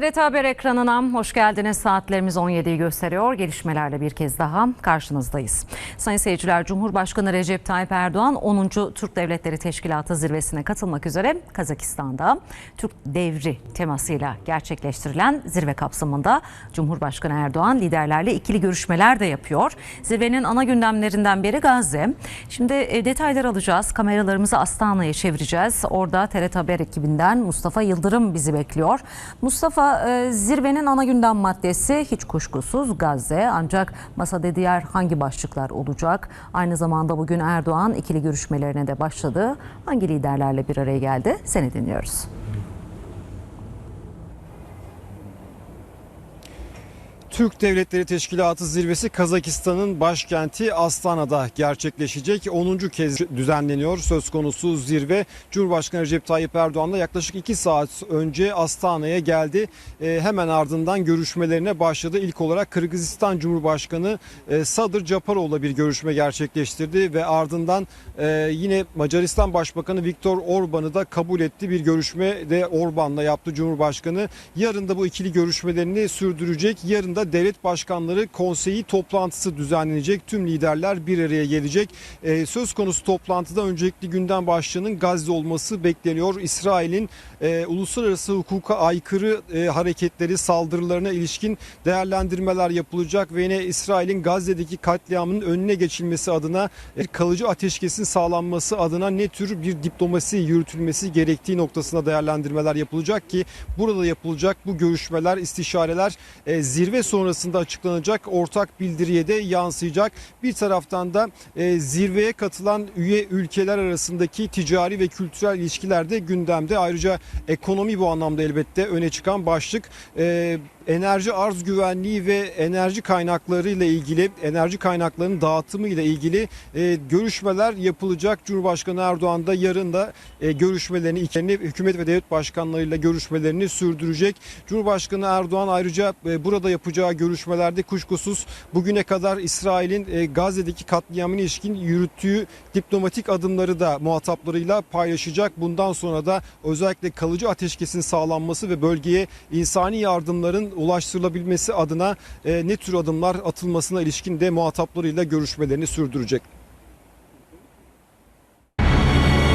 TRT Haber ekranına hoş geldiniz. Saatlerimiz 17'yi gösteriyor. Gelişmelerle bir kez daha karşınızdayız. Sayın seyirciler, Cumhurbaşkanı Recep Tayyip Erdoğan 10. Türk Devletleri Teşkilatı zirvesine katılmak üzere Kazakistan'da Türk devri temasıyla gerçekleştirilen zirve kapsamında Cumhurbaşkanı Erdoğan liderlerle ikili görüşmeler de yapıyor. Zirvenin ana gündemlerinden biri Gazze. Şimdi e, detaylar alacağız. Kameralarımızı Astana'ya çevireceğiz. Orada TRT Haber ekibinden Mustafa Yıldırım bizi bekliyor. Mustafa e, zirvenin ana gündem maddesi hiç kuşkusuz Gazze. Ancak masada diğer hangi başlıklar olacak? Aynı zamanda bugün Erdoğan ikili görüşmelerine de başladı. Hangi liderlerle bir araya geldi? Seni dinliyoruz. Türk Devletleri Teşkilatı zirvesi Kazakistan'ın başkenti Astana'da gerçekleşecek. 10. kez düzenleniyor söz konusu zirve. Cumhurbaşkanı Recep Tayyip Erdoğan da yaklaşık 2 saat önce Astana'ya geldi. E, hemen ardından görüşmelerine başladı. İlk olarak Kırgızistan Cumhurbaşkanı e, Sadır Japarov'la bir görüşme gerçekleştirdi ve ardından e, yine Macaristan Başbakanı Viktor Orban'ı da kabul etti. Bir görüşme de Orban'la yaptı Cumhurbaşkanı. Yarın da bu ikili görüşmelerini sürdürecek. Yarın da devlet başkanları konseyi toplantısı düzenlenecek. Tüm liderler bir araya gelecek. Ee, söz konusu toplantıda öncelikli gündem başlığının Gazze olması bekleniyor. İsrail'in e, uluslararası hukuka aykırı e, hareketleri, saldırılarına ilişkin değerlendirmeler yapılacak ve yine İsrail'in Gazze'deki katliamının önüne geçilmesi adına e, kalıcı ateşkesin sağlanması adına ne tür bir diplomasi yürütülmesi gerektiği noktasında değerlendirmeler yapılacak ki burada yapılacak bu görüşmeler, istişareler zirve sonrasında açıklanacak ortak bildiriye de yansıyacak. Bir taraftan da e, zirveye katılan üye ülkeler arasındaki ticari ve kültürel ilişkiler de gündemde. Ayrıca ekonomi bu anlamda elbette öne çıkan başlık. E, enerji arz güvenliği ve enerji kaynakları ile ilgili enerji kaynaklarının dağıtımı ile ilgili e, görüşmeler yapılacak. Cumhurbaşkanı Erdoğan da yarın da görüşmelerini ikili hükümet ve devlet başkanlarıyla görüşmelerini sürdürecek. Cumhurbaşkanı Erdoğan ayrıca burada yapacağı görüşmelerde kuşkusuz bugüne kadar İsrail'in e, Gazze'deki katliamına ilişkin yürüttüğü diplomatik adımları da muhataplarıyla paylaşacak. Bundan sonra da özellikle kalıcı ateşkesin sağlanması ve bölgeye insani yardımların ulaştırılabilmesi adına e, ne tür adımlar atılmasına ilişkin de muhataplarıyla görüşmelerini sürdürecek.